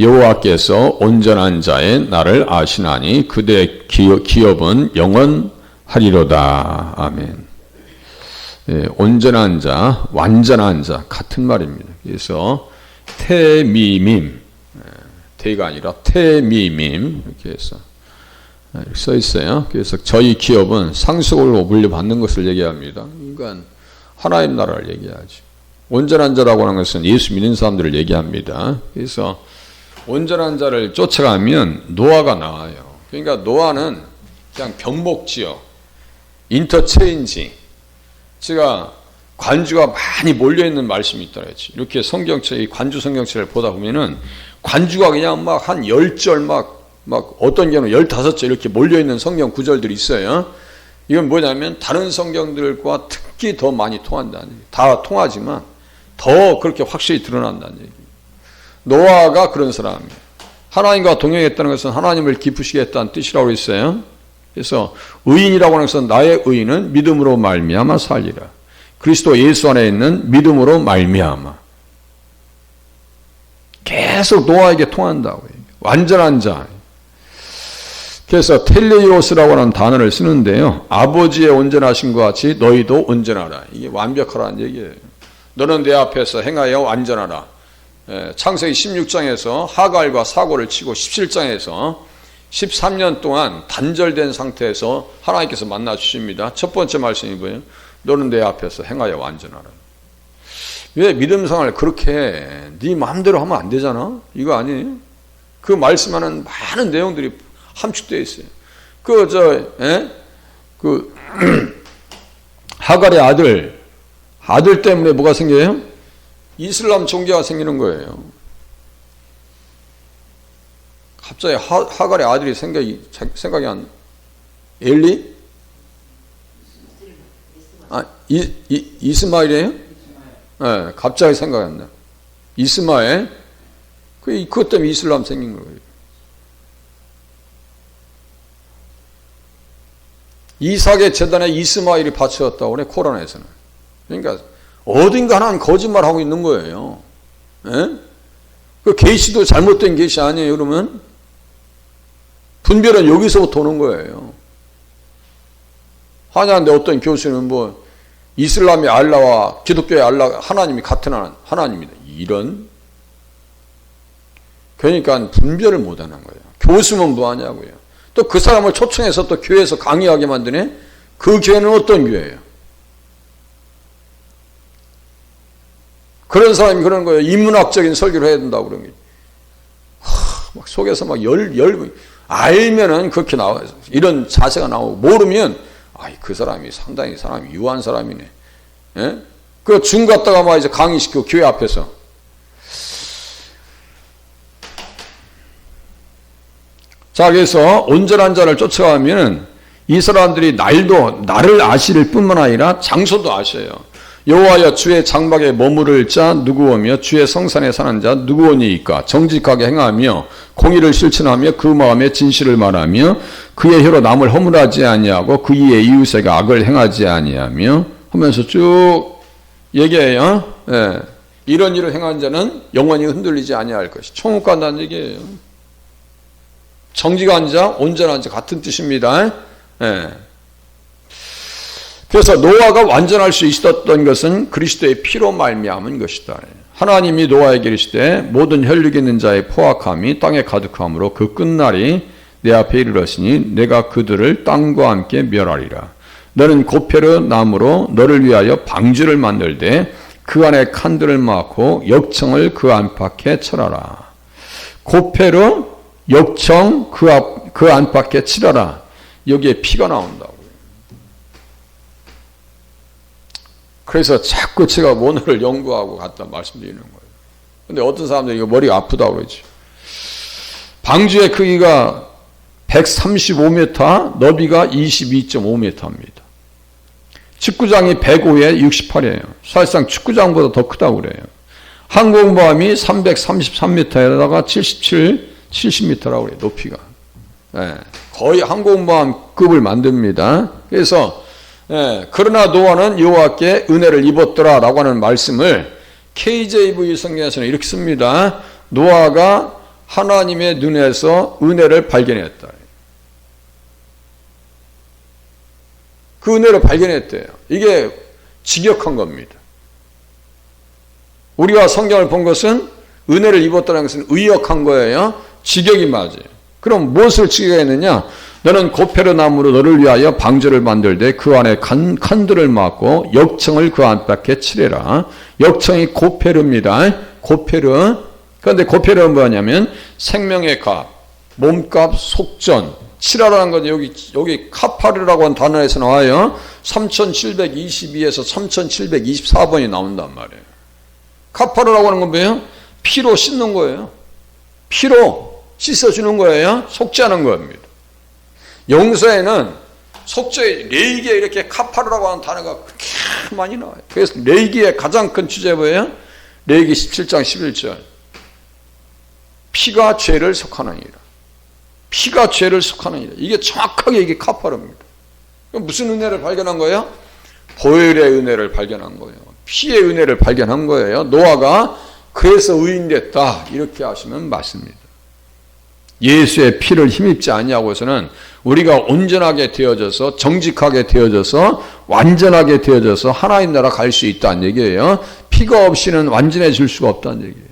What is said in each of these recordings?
여호와께서 온전한 자의 나를 아시나니 그대 기업, 기업 은 영원하리로다. 아멘. 예, 온전한 자, 완전한 자 같은 말입니다. 그래서 태미밈 예, 태가 아니라 태미밈 이렇게 해서 예, 이렇게 써 있어요. 그래서 저희 기업은 상속을 물려받는 것을 얘기합니다. 그러니까 하나님 나라를 얘기하죠. 온전한 자라고 하는 것은 예수 믿는 사람들을 얘기합니다. 그래서 온전한 자를 쫓아가면 노아가 나와요. 그러니까 노아는 그냥 병목지역, 인터체인지, 제가 관주가 많이 몰려 있는 말씀이 있다 그랬지. 이렇게 성경책, 관주 성경책을 보다 보면은 관주가 그냥 막 한 열절 막, 막 어떤 경우는 열다섯 절 이렇게 몰려 있는 성경 구절들이 있어요. 이건 뭐냐면 다른 성경들과 특히 더 많이 통한다는 얘기. 다 통하지만 더 그렇게 확실히 드러난다는 얘기. 노아가 그런 사람이에요. 하나님과 동행했다는 것은 하나님을 기쁘시게 했다는 뜻이라고 했어요. 그래서 의인이라고 하는 것은 나의 의인은 믿음으로 말미암아 살리라. 그리스도 예수 안에 있는 믿음으로 말미암아. 계속 노아에게 통한다고 요 완전한 자. 그래서 텔레이오스라고 하는 단어를 쓰는데요. 아버지의 온전하신 것 같이 너희도 온전하라. 이게 완벽하라는 얘기예요. 너는 내 앞에서 행하여 완전하라. 예, 창세기 16장에서 하갈과 사고를 치고 17장에서 13년 동안 단절된 상태에서 하나님께서 만나 주십니다. 첫 번째 말씀이 뭐예요? 너는 내 앞에서 행하여 완전하라. 왜 믿음 생활을 그렇게 해? 네 마음대로 하면 안 되잖아? 이거 아니에요? 그 말씀하는 많은 내용들이 함축되어 있어요. 그, 저, 에? 예? 그, 하갈의 아들, 아들 때문에 뭐가 생겨요? 이슬람 종교가 생기는 거예요. 갑자기 하, 하갈의 아들이 생각이, 생각이 안, 엘리? 아, 이, 이, 이스마일이에요? 네, 갑자기 생각이 안 나. 이스마엘? 그, 그것 때문에 이슬람 생긴 거예요. 이삭의 재단에 이스마일이 바쳐졌다고 그래, 코란에서는. 그러니까, 어딘가 하나는 거짓말하고 있는 거예요. 예? 그 계시도 잘못된 계시 아니에요, 그러면? 분별은 여기서부터 오는 거예요. 하냐는데 어떤 교수는 뭐 이슬람의 알라와 기독교의 알라 하나님이 같은 하나님이다. 이런 그러니까 분별을 못 하는 거예요. 교수면 뭐 하냐고요. 또 그 사람을 초청해서 또 교회에서 강의하게 만드네. 그 교회는 어떤 교회예요? 그런 사람이 그런 거예요. 인문학적인 설교를 해야 된다고 그런 게. 막 속에서 막 열, 열, 알면은 그렇게 나와요. 이런 자세가 나오고, 모르면, 아이, 그 사람이 상당히 사람이 유한 사람이네. 예? 그중 갔다가 막 이제 강의시키고, 교회 앞에서. 자, 그래서 온전한 자를 쫓아가면은 이 사람들이 날도, 나를 아실 뿐만 아니라 장소도 아셔요. 여호와여 주의 장막에 머무를 자 누구오며 주의 성산에 사는 자 누구오니이까 정직하게 행하며 공의를 실천하며 그 마음에 진실을 말하며 그의 혀로 남을 허물하지 아니하고 그 이의 이웃에게 악을 행하지 아니하며 하면서 쭉 얘기해요. 예. 이런 일을 행한 자는 영원히 흔들리지 아니할 것이 총국 간다는 얘기예요. 정직한 자, 온전한 자 같은 뜻입니다. 예. 그래서 노아가 완전할 수 있었던 것은 그리스도의 피로 말미암은 것이다. 하나님이 노아에게 이르시되 모든 혈육 있는 자의 포악함이 땅에 가득함으로 그 끝날이 내 앞에 이르렀으니 내가 그들을 땅과 함께 멸하리라. 너는 고페르 나무로 너를 위하여 방주를 만들되 그 안에 칸들을 막고 역청을 그 안팎에 철하라. 고페르 역청 그, 앞, 그 안팎에 칠하라. 여기에 피가 나온다고. 그래서 자꾸 제가 원어를 연구하고 갔다 말씀드리는 거예요. 근데 어떤 사람들이 이거 머리가 아프다고 그러지. 방주의 크기가 135m, 너비가 22.5m입니다. 축구장이 105에 68이에요. 사실상 축구장보다 더 크다고 그래요. 항공모함이 333m에다가 77, 70m라고 그래요. 높이가. 네, 거의 항공모함급을 만듭니다. 그래서 예, 그러나 노아는 여호와께 은혜를 입었더라라고 하는 말씀을 KJV 성경에서는 이렇게 씁니다. 노아가 하나님의 눈에서 은혜를 발견했다. 그 은혜를 발견했대요. 이게 직역한 겁니다. 우리가 성경을 본 것은 은혜를 입었다는 것은 의역한 거예요. 직역이 맞아요. 그럼 무엇을 직역했느냐? 너는 고페르 나무로 너를 위하여 방주를 만들되 그 안에 칸, 칸들을 막고 역청을 그 안팎에 칠해라. 역청이 고페르입니다. 고페르. 그런데 고페르는 뭐냐면 생명의 값, 몸값, 속전. 칠하라는 건 여기, 여기 카파르라고 하는 단어에서 나와요. 3722에서 3724번이 나온단 말이에요. 카파르라고 하는 건 뭐예요? 피로 씻는 거예요. 피로 씻어주는 거예요. 속죄하는 겁니다. 용서에는 속죄 레이기에 이렇게 카파르라고 하는 단어가 그렇게 많이 나와요. 그래서 레이기의 가장 큰 주제 뭐예요? 레이기 17장 11절. 피가 죄를 속하느니라. 피가 죄를 속하느니라. 이게 정확하게 이게 카파르입니다. 무슨 은혜를 발견한 거예요? 보혈의 은혜를 발견한 거예요. 피의 은혜를 발견한 거예요. 노아가 그래서 의인됐다. 이렇게 하시면 맞습니다. 예수의 피를 힘입지 아니하고서는 우리가 온전하게 되어져서 정직하게 되어져서 완전하게 되어져서 하나님 나라 갈 수 있다는 얘기예요. 피가 없이는 완전해질 수가 없다는 얘기예요.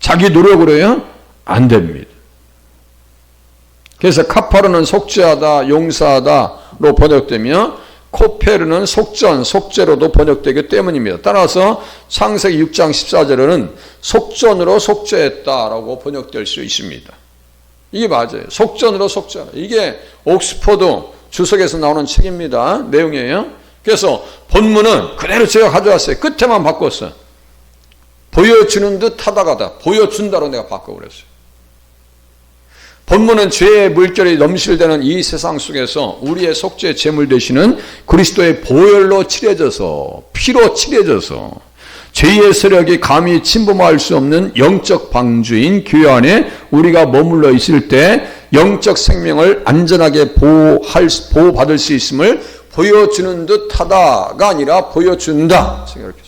자기 노력으로요? 안 됩니다. 그래서 카파르는 속죄하다, 용서하다로 번역되며 코페르는 속전, 속죄로도 번역되기 때문입니다. 따라서 창세기 6장 14절에는 속전으로 속죄했다라고 번역될 수 있습니다. 이게 맞아요. 속전으로 속죄. 이게 옥스퍼드 주석에서 나오는 책입니다. 내용이에요. 그래서 본문은 그대로 제가 가져왔어요. 끝에만 바꿨어요. 보여주는 듯 하다가다. 보여준다로 내가 바꿔버렸어요. 본문은 죄의 물결이 넘실대는 이 세상 속에서 우리의 속죄 제물 되시는 그리스도의 보혈로 칠해져서 피로 칠해져서 죄의 세력이 감히 침범할 수 없는 영적 방주인 교회 안에 우리가 머물러 있을 때 영적 생명을 안전하게 보호할, 보호받을 수 있음을 보여주는 듯 하다가 아니라 보여준다. 제가 이렇게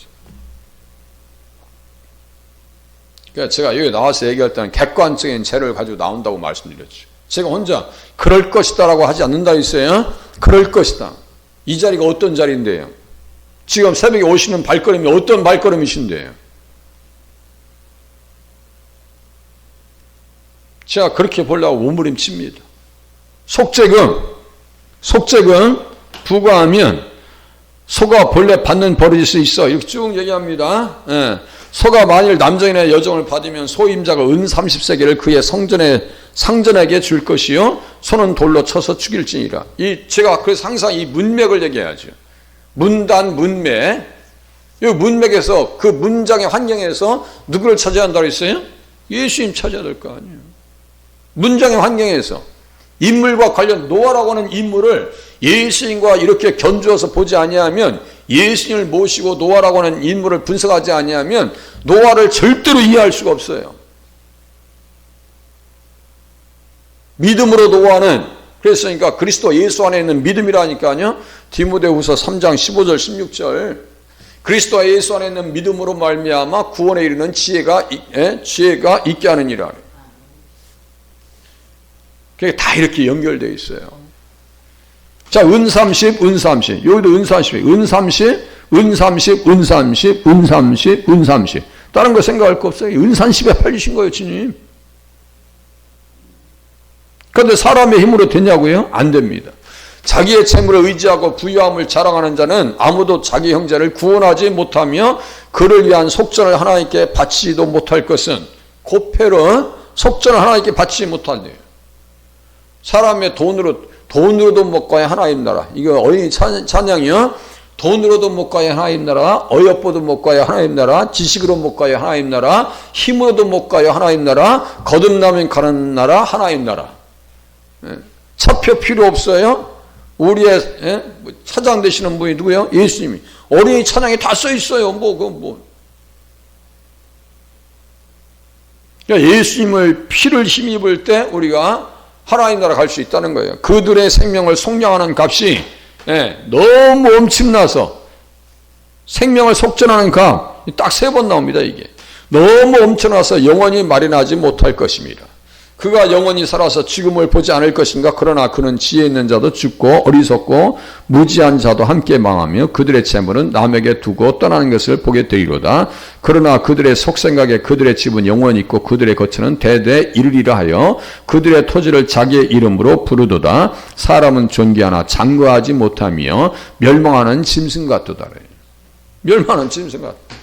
그러니까 제가 여기 나와서 얘기할 때는 객관적인 죄를 가지고 나온다고 말씀드렸죠. 제가 혼자 그럴 것이다라고 하지 않는다 했어요. 그럴 것이다. 이 자리가 어떤 자리인데요? 지금 새벽에 오시는 발걸음이 어떤 발걸음이신데요? 제가 그렇게 보려고 몸부림칩니다. 속죄금, 속죄금 부과하면 소가 본래 받는 버릴 수 있어. 이렇게 쭉 얘기합니다. 예. 소가 만일 남정인의 여정을 받으면 소임자가 은 30세계를 그의 성전에 상전에게 줄 것이요 소는 돌로 쳐서 죽일지니라. 이 제가 그래서 항상 이 문맥을 얘기하죠. 문단 문맥. 이 문맥에서 그 문장의 환경에서 누구를 찾아야 한다고 했어요? 예수님 찾아야 될 거 아니에요. 문장의 환경에서 인물과 관련 노아라고 하는 인물을 예수님과 이렇게 견주어서 보지 아니하면 예수님을 모시고 노아라고 하는 인물을 분석하지 아니하면 노아를 절대로 이해할 수가 없어요. 믿음으로 노아는 그랬으니까 그리스도 예수 안에 있는 믿음이라니까요. 디모데후서 3장 15절 16절 그리스도 예수 안에 있는 믿음으로 말미암아 구원에 이르는 지혜가 예? 지혜가 있게 하느니라. 그게 다 이렇게 연결되어 있어요. 자, 은 30, 은 30. 여기도 은 30, 은 30, 은 30, 은 30, 은 30, 은 30. 다른 거 생각할 거 없어요. 은 30에 팔리신 거예요, 주님. 그런데 사람의 힘으로 되냐고요? 안 됩니다. 자기의 재물을 의지하고 부유함을 자랑하는 자는 아무도 자기 형제를 구원하지 못하며 그를 위한 속전을 하나님께 바치지도 못할 것은 고패로 속전을 하나님께 바치지 못한대요. 사람의 돈으로 돈으로도 못 가야 하나님 나라. 이거 어린이 찬양이요. 돈으로도 못 가야 하나님 나라, 어여뻐도 못 가야 하나님 나라, 지식으로 못 가야 하나님 나라, 힘으로도 못 가야 하나님 나라, 거듭나면 가는 나라, 하나님 나라. 예. 차표 필요 없어요. 우리의 예? 뭐 차장 되시는 분이 누구요? 예수님이. 어린이 찬양에 다 써 있어요. 뭐, 그, 뭐. 그러니까 예수님을 피를 힘입을 때 우리가 하나님 나라 갈 수 있다는 거예요. 그들의 생명을 속량하는 값이 예, 너무 엄청나서 생명을 속전하는 값 딱 세 번 나옵니다. 이게 너무 엄청나서 영원히 마련하지 못할 것입니다. 그가 영원히 살아서 지금을 보지 않을 것인가? 그러나 그는 지혜 있는 자도 죽고 어리석고 무지한 자도 함께 망하며 그들의 재물은 남에게 두고 떠나는 것을 보게 되리로다. 그러나 그들의 속생각에 그들의 집은 영원히 있고 그들의 거처는 대대 이르리라 하여 그들의 토지를 자기의 이름으로 부르도다. 사람은 존귀하나 장거하지 못하며 멸망하는 짐승 같도다. 멸망하는 짐승 같다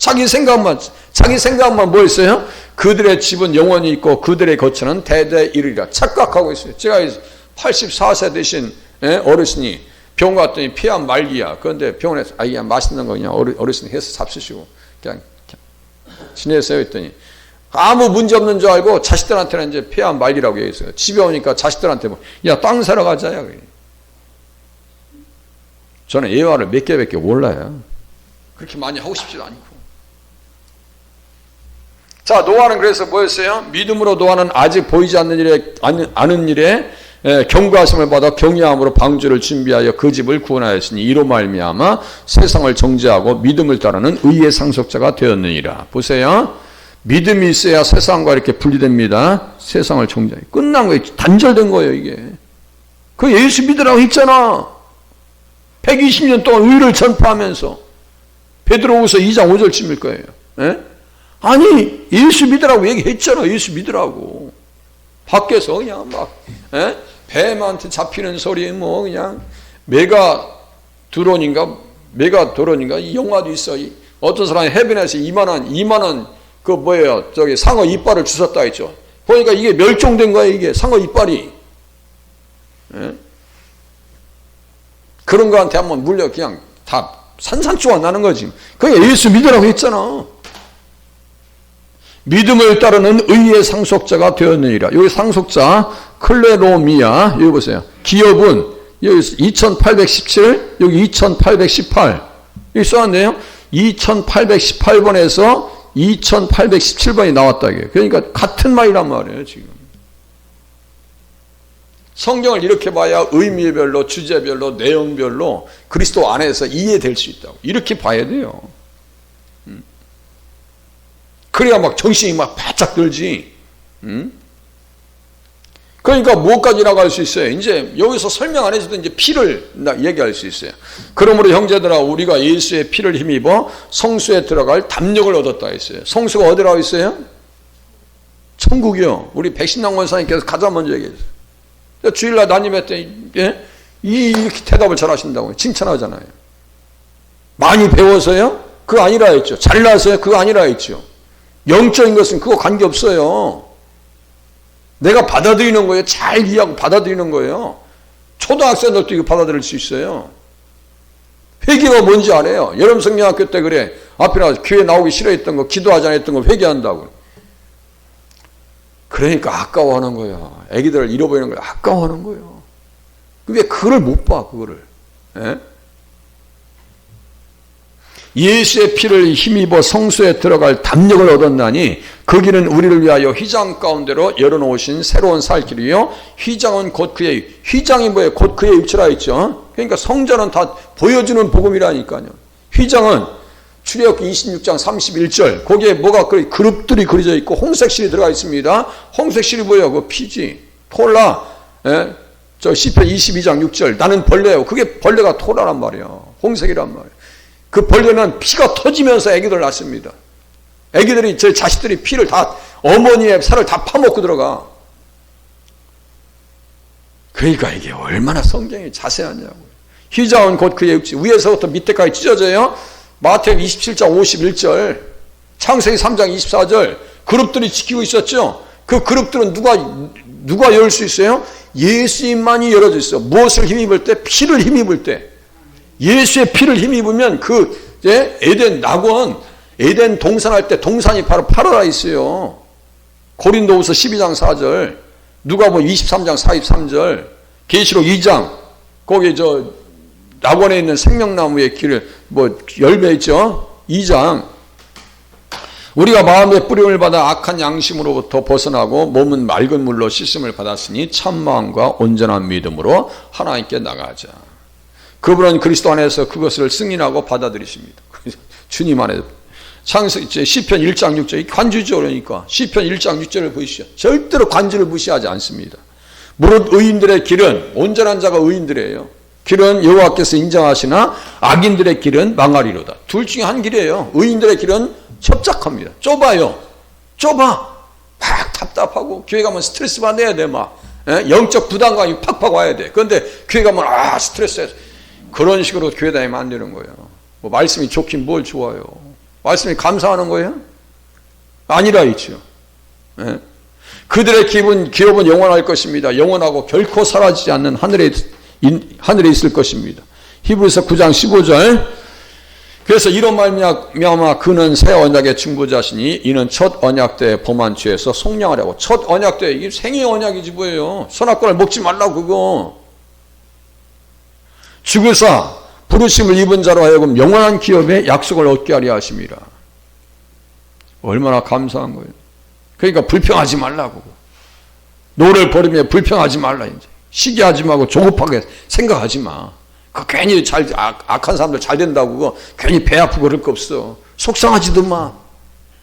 자기 생각만 자기 생각만 뭐 있어요? 그들의 집은 영원히 있고 그들의 거처는 대대 이르리라 착각하고 있어요. 제가 84세 되신 예, 어르신이 병 갔더니 폐암 말기야. 그런데 병원에서 아이야 맛있는 거 그냥 어르신이 해서 잡수시고 그냥 지내세요 했더니 아무 문제 없는 줄 알고 자식들한테는 이제 폐암 말기라고 얘기했어요. 집에 오니까 자식들한테 뭐, 야, 땅 사러 가자야. 저는 예화를 몇 개밖에 몰라요. 그렇게 많이 하고 싶지도 않고. 자, 노아는 그래서 뭐였어요? 믿음으로 노아는 아직 보이지 않는 일에, 아는 일에 예, 경고하심을 받아 경외함으로 방주를 준비하여 그 집을 구원하였으니 이로 말미암아 세상을 정죄하고 믿음을 따르는 의의 상속자가 되었느니라. 보세요. 믿음이 있어야 세상과 이렇게 분리됩니다. 세상을 정죄. 끝난 거예요. 단절된 거예요, 이게. 그 예수 믿으라고 했잖아. 120년 동안 의를 전파하면서 베드로후서 2장 5절쯤일 거예요. 예? 아니 예수 믿으라고 얘기했잖아. 예수 믿으라고. 밖에서 그냥 막 에? 뱀한테 잡히는 소리 뭐 그냥 메가 드론인가 메가 드론인가 이 영화도 있어. 어떤 사람이 해변에서 이만한 이만한 그 뭐예요 저기 상어 이빨을 주웠다 했죠. 보니까 이게 멸종된 거야 이게 상어 이빨이. 에? 그런 거한테 한번 물려 그냥 다 산산조각 나는 거지. 그게 예수 믿으라고 했잖아. 믿음을 따르는 의의 상속자가 되었느니라. 여기 상속자 클레로미아 여기 보세요. 기업은 여기 2817 여기 2818 여기 써놨네요. 2818번에서 2817번이 나왔다. 그러니까 같은 말이란 말이에요. 지금. 성경을 이렇게 봐야 의미별로 주제별로 내용별로 그리스도 안에서 이해될 수 있다고 이렇게 봐야 돼요. 그래야 막 정신이 막 바짝 들지. 음? 그러니까 무엇까지라고 할 수 있어요? 이제 여기서 설명 안 해서도 이제 피를 얘기할 수 있어요. 그러므로 형제들아 우리가 예수의 피를 힘입어 성수에 들어갈 담력을 얻었다 했어요. 성수가 어디라고 있어요? 천국이요. 우리 백신낭 원사님께서 가장 먼저 얘기했어요. 주일날 담임했더니 예? 이렇게 대답을 잘 하신다고 칭찬하잖아요. 많이 배워서요? 그거 아니라 했죠. 잘나서요? 그거 아니라 했죠. 영적인 것은 그거 관계없어요. 내가 받아들이는 거예요. 잘 이해하고 받아들이는 거예요. 초등학생들도 이거 받아들일 수 있어요. 회개가 뭔지 알아요. 여름 성경학교 때 그래. 앞에 나와서 교회 나오기 싫어했던 거, 기도하지 않았던 거 회개한다고. 그러니까 아까워하는 거야. 애기들을 잃어버리는 거야. 아까워하는 거예요. 왜 그걸 못 봐, 그거를. 에? 예수의 피를 힘입어 성수에 들어갈 담력을 얻었나니 그 길은 우리를 위하여 휘장 가운데로 열어놓으신 새로운 살 길이요 휘장은 곧 그의 휘장이 뭐예요? 곧 그의 입체라 했죠. 그러니까 성전은 다 보여주는 복음이라니까요. 휘장은 출애굽기 26장 31절 거기에 뭐가 그 그룹들이 그려져 있고 홍색 실이 들어가 있습니다. 홍색 실이 뭐예요? 그 피지 톨라 예? 저 시편 22장 6절 나는 벌레예요. 그게 벌레가 토라란 말이야. 홍색이란 말이야. 그 벌레는 피가 터지면서 아기들 낳습니다. 아기들이 제 자식들이 피를 다 어머니의 살을 다 파먹고 들어가. 그러니까 이게 얼마나 성경이 자세하냐고요. 휘자은 곧 그의 육지 위에서부터 밑에까지 찢어져요. 마태복 27장 51절, 창세기 3장 24절 그룹들이 지키고 있었죠. 그 그룹들은 누가 누가 열 수 있어요? 예수님만이 열어져 있어. 무엇을 힘입을 때? 피를 힘입을 때. 예수의 피를 힘입으면 그 에덴 낙원, 에덴 동산할 때 동산이 바로 파라다 있어요. 고린도후서 12장 4절, 누가복음 23장 43절, 계시록 2장 거기 저 낙원에 있는 생명나무의 길을 뭐 열매 있죠. 2장 우리가 마음의 뿌림을 받아 악한 양심으로부터 벗어나고 몸은 맑은 물로 씻음을 받았으니 참 마음과 온전한 믿음으로 하나님께 나가자. 그분은 그리스도 안에서 그것을 승인하고 받아들이십니다. 주님 안에서 창세 시편 1장 6절 관주죠 그러니까 시편 1장 6절을 보시죠. 절대로 관주를 무시하지 않습니다. 무릇 의인들의 길은 온전한 자가 의인들이에요. 길은 여호와께서 인정하시나 악인들의 길은 망하리로다. 둘 중에 한 길이에요. 의인들의 길은 협착합니다. 좁아요. 좁아. 막 답답하고 교회 가면 스트레스 받아야 돼 막. 예? 영적 부담감이 팍팍 와야 돼. 그런데 교회 가면 아 스트레스 그런 식으로 교회 다니면 안 되는 거예요. 뭐 말씀이 좋긴 뭘 좋아요. 말씀이 감사하는 거예요? 아니라 있죠. 예? 그들의 기분, 기업은 영원할 것입니다. 영원하고 결코 사라지지 않는 하늘에, 인, 하늘에 있을 것입니다. 히브리서 9장 15절. 그래서 이런 말미암아 그는 새 언약의 중보자시니 이는 첫 언약 때 범한 죄에서 속량하려고 첫 언약 때 이게 생의 언약이지 뭐예요. 선악과를 먹지 말라고 그거. 죽으사 부르심을 입은 자로 하여금 영원한 기업의 약속을 얻게 하려 하심이라. 얼마나 감사한 거예요. 그러니까 불평하지 말라고. 노를 버리며 불평하지 말라 이제. 시기하지 말고 조급하게 생각하지 마. 그 괜히 잘 악, 악한 사람들 잘 된다고 그거 괜히 배 아프고 그럴 거 없어. 속상하지도 마.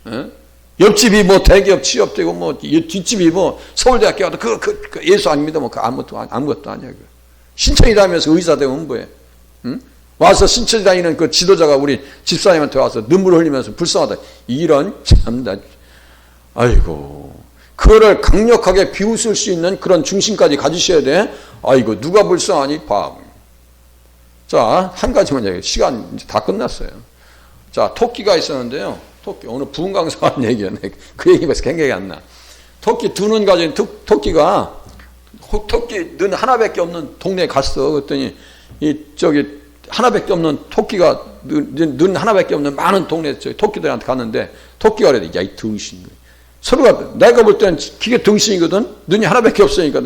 에? 옆집이 뭐 대기업 취업되고 뭐 뒷집이 뭐 서울대학교 가도 그, 그, 그 예수 아닙니다. 뭐그 아무것도 아무것도 아니야. 그. 신천이 다니면서 의사 되면 뭐해? 응? 와서 신천이 다니는 그 지도자가 우리 집사님한테 와서 눈물 흘리면서 불쌍하다. 이런 참나. 아이고. 그거를 강력하게 비웃을 수 있는 그런 중심까지 가지셔야 돼. 아이고 누가 불쌍하니 봐. 자, 한 가지만 얘기해. 시간 이제 다 끝났어요. 자, 토끼가 있었는데요. 토끼. 오늘 부흥 강사 한 얘기였네. 그 얘기가 생각이 안 나. 토끼 두 눈 가진 토, 토끼가 토끼 눈 하나밖에 없는 동네에 갔어. 그랬더니 이 저기 하나밖에 없는 토끼가 눈, 눈 하나밖에 없는 많은 동네 저 토끼들한테 갔는데 토끼가 그래. 야, 이 등신. 서로가 내가 볼 때는 기계 등신이거든. 눈이 하나밖에 없으니까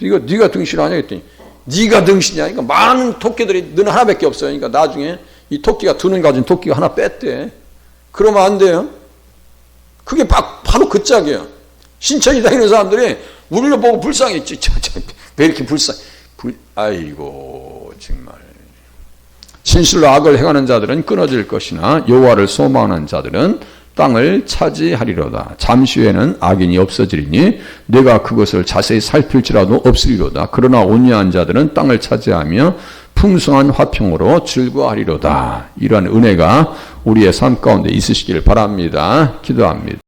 이거 네가 등신 아니야 그랬더니 네가 등신이야. 그러니까 많은 토끼들이 눈 하나밖에 없어요. 그러니까 나중에 이 토끼가 두 눈 가진 토끼가 하나 뺐대. 그러면 안 돼요. 그게 바, 바로 그 짝이에요. 신천이 다니는 사람들이 우리를 보고 불쌍했지. 왜 이렇게 불쌍? 불, 아이고 정말. 진실로 악을 행하는 자들은 끊어질 것이나 여호와를 소망하는 자들은 땅을 차지하리로다. 잠시 후에는 악인이 없어지리니 내가 그것을 자세히 살필지라도 없으리로다. 그러나 온유한 자들은 땅을 차지하며 풍성한 화평으로 즐거워하리로다. 이러한 은혜가 우리의 삶 가운데 있으시길 바랍니다. 기도합니다.